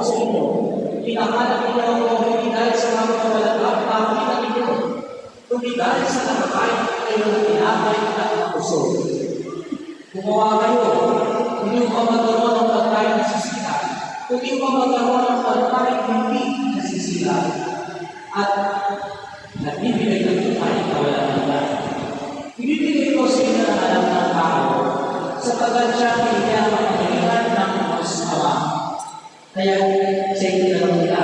ako sa inyo, pinahanap niyo ako hindi dahil sa mga kawalang makita ninyo, kundi dahil sa nakakain kayo ng tinapay at ng puso. Gumawa kayo, hindi pa magkaroon ng pagkain na sisira, kundi pa magkaroon ng pagkain hindi nasisira. At nagbibigay ng buhay na walang hanggan. Ibibigay ko sa inyo ng alam ng tao, sapagkat siya binigyan ng pangilihan ng mas ama. Kaya sa inyo na lang nila,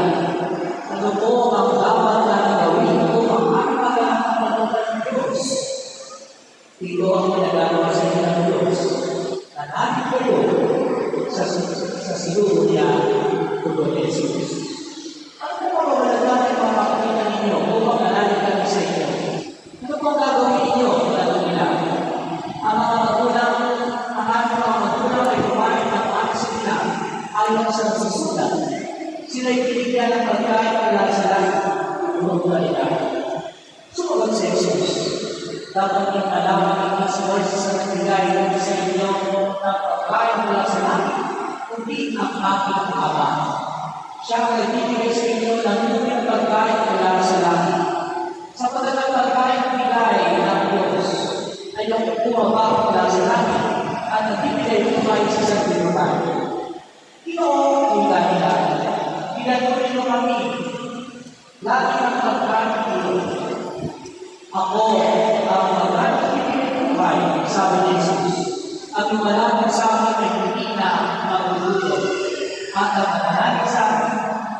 ano po ang dapat na gawin ko ang aking ng Diyos? Ito ang pinagagawa sa inyo ng Diyos. Nanagin kayo sa, sa siguro niya kung Jesus. Ayon sa nasusulat. Sila'y binigyan ng pagkain mula sa langit ng mga nila. Sumagot si Jesus. Dapat niyong alaman ang si Moises sa nagbigay ng sa inyo ng pagkain mula sa langit, kundi ang aking ama. Siya ang nagbibigay sa inyo ng nubing pagkain mula sa langit. Sa pagdating pagkain bigay ng Diyos, ay yung bumaba mula sa langit at nagbibigay buhay sa sanlibutan. Ang lumalapit sa akin ay hindi na magululog. At ang mananalig sa akin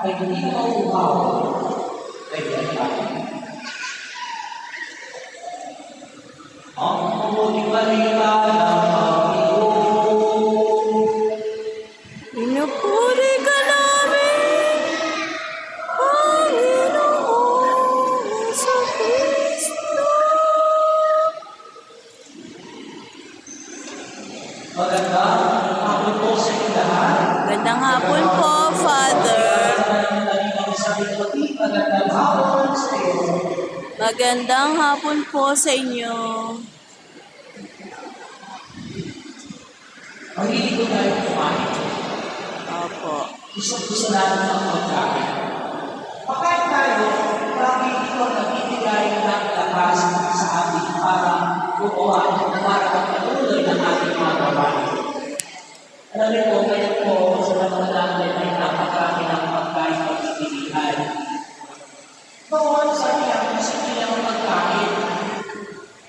ay hindi na mauuhaw. Ay ganyan. Ang mabuting balita Magandang hapon sa iyo. Magandang hapon po sa inyo. Mahilig ko tayo kumain. Opo. Gusto-gusto natin ang pagkain. Pagkain tayo, lagi ito ang nagbibigay ng lakas sa ating para gumawa at para magpatuloy ng ating mga gawain. Alam niyo po, kaya po sa mga natin ay napakarami ng pagkain at pagpipilihan. Noon, sabi niya, gusto niya ng pagkain.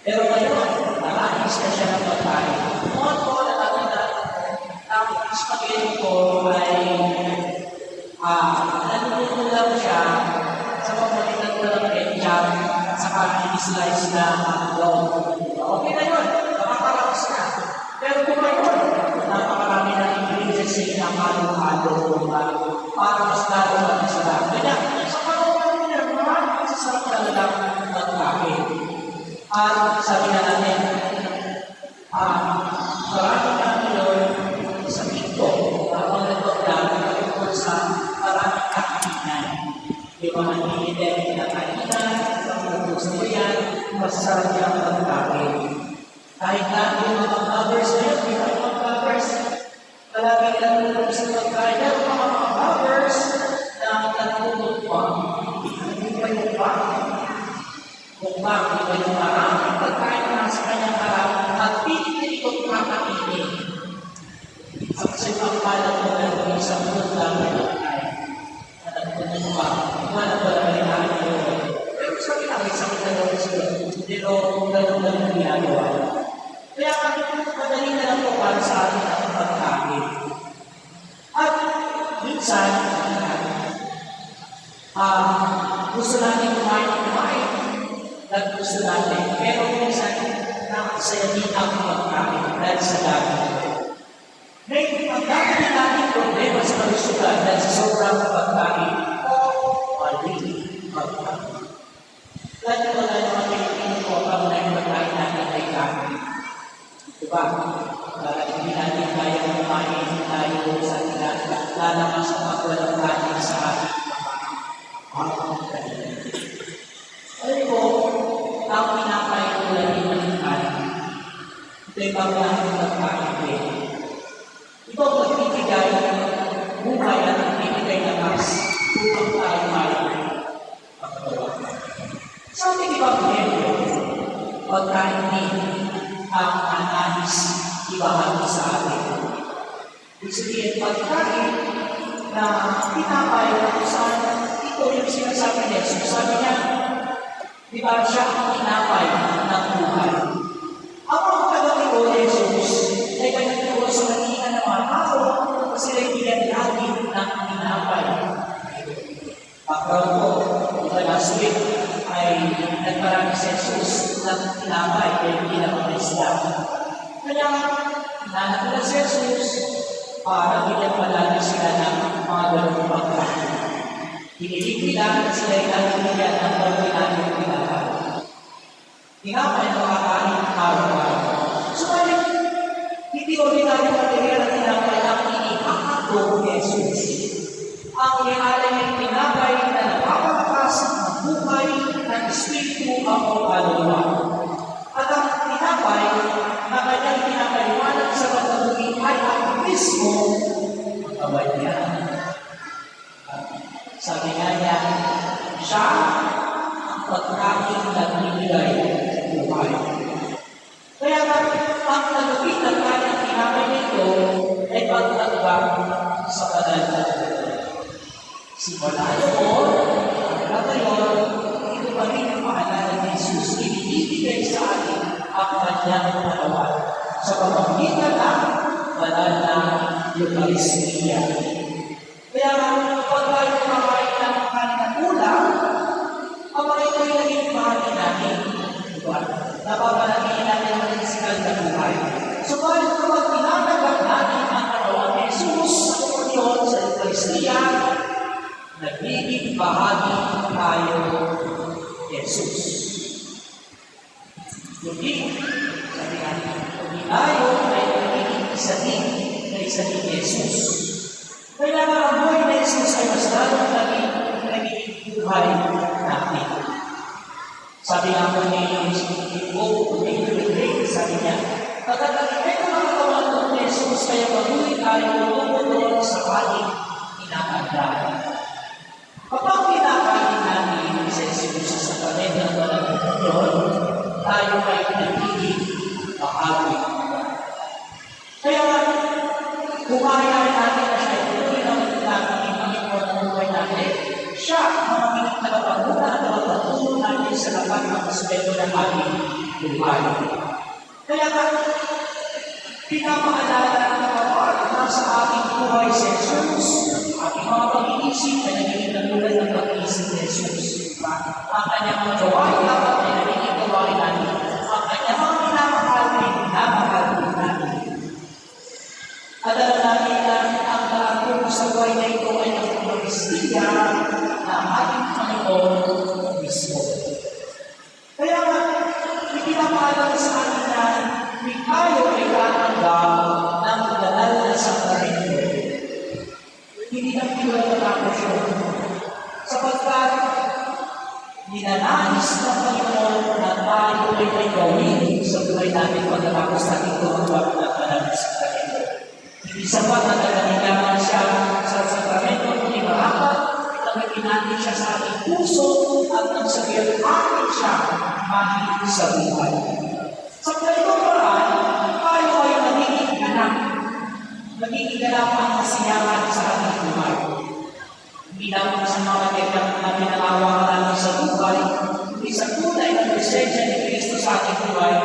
Pero ngayon, nakalis na siya ng pagkain. Noon po, nakakita ang spaghetti ko ay ah, nandun lang siya sa pamalitan ko ng ketchup sa kami slice na hotdog. Yan ang pagkain. Kahit na yung mga yun, yung mga covers, palagi lang nung sa pagkain, pero mga covers na natutulog pa, hindi pa yung pa, kung bakit ba yung maraming pagkain na sa kanyang harap at pinipilit ko kakainin. Sa kasi ang pala ko na yung isang mundo lang na pagkain. At ang kanyang pa, wala ba na rin namin yun. Pero sabi na, may sakit na daw sila. Pero kung gano'n lang ang ginagawa. Kaya kami madali na lang po para sa atin ang pagkain. At minsan, ah, gusto natin kumain ng kumain at gusto natin. Pero minsan, nakasaya din ang pagkain dahil sa dami. May dami na natin problema sa kalusugan dahil sa sobrang pagkain o mali pagkain. Lalo wala naman Pilipino ko ang mga pagkain natin ay kami. Diba? Para hindi natin kaya kumain tayo sa ilan, lalaman sa ibabahin ng pakibig. Ito ang pagbibigay ng buhay at pagbibigay ng mas upang tayo malaman ang katawa. Sa ating ibang miyembro, huwag tayo hindi ang anais ibahagi sa atin. Ibig sabihin, pagkain na tinapay na saan ito yung sinasabi ni Jesus. Sabi niya, di ba siya ang tinapay ng buhay? Ang mga ni Jesus ay kanyang sa kanina ng mga tao na sila bigyan lagi ng tinapay. Background ko, ito last week ay nagparami si Jesus ng tinapay kaya hindi na mga Kaya nanap na si Jesus para bigyan palagi sila ng mga ganong pagkain. Hinilig nila na sila ay nabibigyan ng pagkain ng tinapay. Tinapay na makakain kamay niya. Sabi nga niya, siya ang pagkain na binigay buhay. Kaya ang nagupit ng kanyang tinapay nito ay pagtagpag sa banal na Simula noon, hanggang ngayon, ito pa rin ang paalala ni Jesus. Ibibigay sa atin ang kanyang katawan sa pamamagitan ng banal na Eucharistia. Kaya nga, kapag tayo kumakain ng kanin ng ulam, mga ito ay naging bahagi natin. Diba? Napapanagin natin ang physical na buhay. So, kahit kapag tinatanggap natin ang katawan ni Jesus sa komunyon sa Eucharistia, nagiging bahagi tayo Jesus. Kundi, na din ni Jesus. Kaya nga ang buhay ni Jesus ay mas lalong naging nagiging buhay natin. Sabi nga po ni Ibo, sabi niya, Pagkakakit ko ang katawan ng Jesus, kaya patuloy tayo tumutuloy sa ating inaandaan. Aspeto ng ating buhay. Kaya nga, pinapaalala ng kapatid na sa ating buhay si Jesus, ating mga pag-iisip ay nagiging katulad ng pag-iisip ni Jesus. Ang kanyang mga gawain dapat ay nagiging gawain natin. Ang kanyang mga minamahal din natin. At alam natin na ang nakatulong sa buhay na ito ay ang na ating Panginoon mismo. Ipinapaalala sa atin na hindi tayo ay tatanggap ng banal na sakramento. Hindi na pinagtatapos yun. Sapagkat ninanais ng Panginoon na tayo ay may gawin sa buhay natin pagkatapos natin tumanggap ng banal na sakramento. Hindi sapat na nagalilangan siya sa sakramento kundi marapat Tagagin natin siya sa ating puso at nang sabihin atin siya mahigit sa buhay. Sa ganitong paraan, tayo ay magiging ganap. Magiging ganap ang kasiyahan sa ating buhay. Hindi lang sa mga tekang na pinangawa natin sa buhay, kundi sa tunay na presensya ni Kristo sa ating buhay,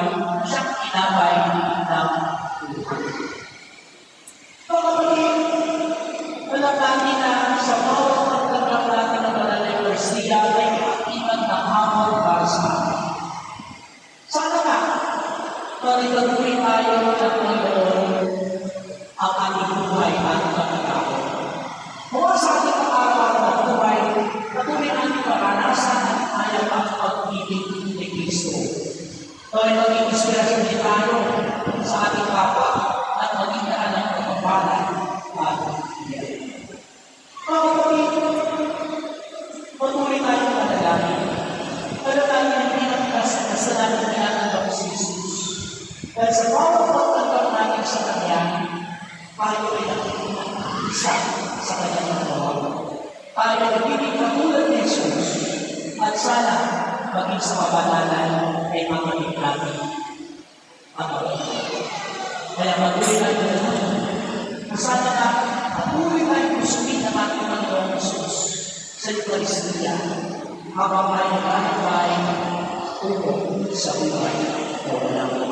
sa kabanalan ay mamamit natin ang Panginoon. Kaya patuloy natin na sana na patuloy tayong kusupin ng ating Panginoon Jesus sa Eucharistia habang tayo nakakabay tungo sa buhay na walang